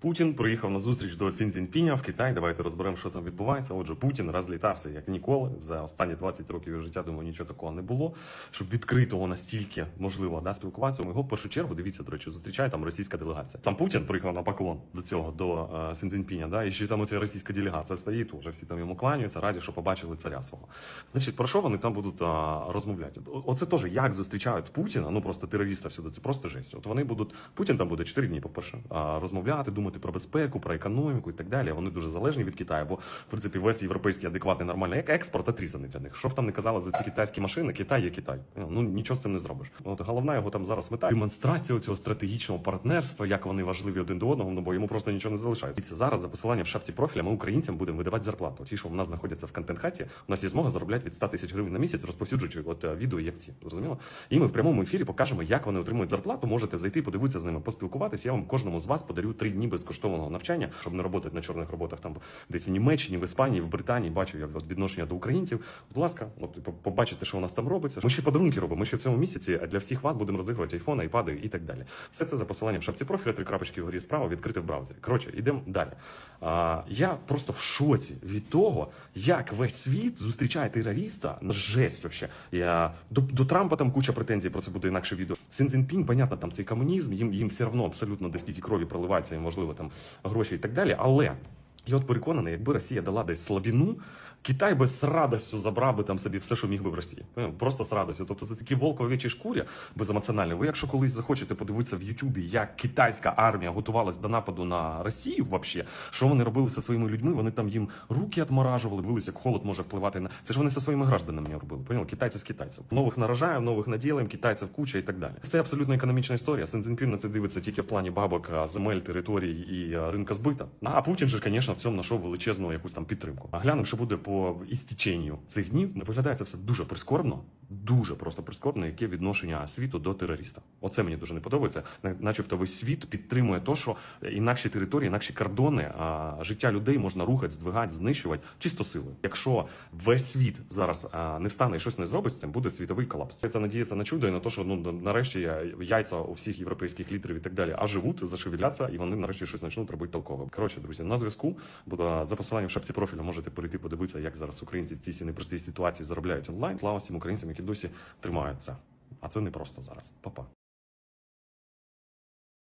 Путін приїхав на зустріч до Сін Цзіньпіня в Китай. Давайте розберемо, що там відбувається. Отже, Путін розлітався як ніколи. За останні 20 років його життя, думаю, нічого такого не було. Щоб відкритого настільки можливо да, спілкуватися. Його в першу чергу дивіться, до речі, зустрічає там російська делегація. Сам Путін приїхав на поклон до цього до е, Цзіньпіня, да, і ще там оця російська делегація стоїть, вже всі там йому кланяються, раді, що побачили царя свого. Значить, про що вони там будуть а, розмовляти? Оце теж як зустрічають Путіна, ну просто терориста всюди, це просто жесть. От вони будуть Путін там буде 4 дні, по-перше, а, розмовляти, думати про безпеку, про економіку і так далі. Вони дуже залежні від Китаю, бо в принципі весь європейський адекватний нормальний експорт отрізаний для них. Що б там не казали за ці китайські машини, Китай є Китай. Ну нічого з цим не зробиш. От головна його там зараз мета демонстрація цього стратегічного партнерства, як вони важливі один до одного, ну бо йому просто нічого не залишається. Це зараз за посиланням в шапці профіля ми українцям будемо видавати зарплату. Ті, що в нас знаходяться в контент-хаті, у нас є змога заробляти від 100 тисяч гривень на місяць, розповсюджуючи от е, відео як ці. Зрозуміло? І ми в прямому ефірі покажемо, як вони отримують зарплату. Можете зайти, подивитися з ними, поспілкуватися. Я вам кожному з вас подарю три дні безкоштовного навчання, щоб не роботи на чорних роботах там десь в Німеччині, в Іспанії, в Британії. Бачив я відношення до українців. Будь ласка, от побачите, що у нас там робиться. Ми ще подарунки робимо. Ми ще в цьому місяці для всіх вас будемо розігрувати айфони, айпади і так далі. Все це за посиланням в шапці профіля, три крапочки вгорі справа, відкрити в браузері. Коротше, йдемо далі. Я просто в шоці від того, як весь світ зустрічає терориста. Жесть вообще. Я, до, до Трампа там куча претензій, про це буде інакше відео. Син Цзіньпінь, понятно, там цей комунізм, їм, їм все одно абсолютно де тільки крові проливається, і можливо там гроші і так далі. Але я от переконаний, якби Росія дала десь слабіну, Китай би з радістю забрав би там собі все, що міг би в Росії. Просто з радістю. Тобто це такі волк в овечій шкурі беземоціональні. Ви, якщо колись захочете подивитися в Ютубі, як китайська армія готувалась до нападу на Росію, вообще, що вони робили зі своїми людьми, вони там їм руки відморажували, дивилися, як холод може впливати на це ж вони зі своїми гражданами робили. Поняли? Китайці з китайців. Нових наражаємо, нових наділаємо, китайців куча і так далі. Це абсолютно економічна історія. Син Цзіньпін на це дивиться тільки в плані бабок, земель, територій і ринка збита. А Путін же, звісно, цьому знайшов величезну якусь там підтримку. А глянемо, що буде по істеченню цих днів. Виглядає це все дуже прискорбно, дуже просто прискорбно, яке відношення світу до терориста. Оце мені дуже не подобається. Начебто весь світ підтримує то, що інакші території, інакші кордони, а життя людей можна рухати, здвигати, знищувати чисто силою. Якщо весь світ зараз не встане і щось не зробить з цим, буде світовий колапс. Це надіється на чудо і на те, що ну нарешті яйця у всіх європейських лідерів і так далі, а живуть, зашевеляться, і вони нарешті щось почнуть робити толкове. Коротше, друзі, на зв'язку. Буду за посиланням в шапці профіля можете перейти подивитися, як зараз українці в цій непростій ситуації заробляють онлайн. Слава всім українцям, які досі тримаються. А це не просто зараз. Па-па.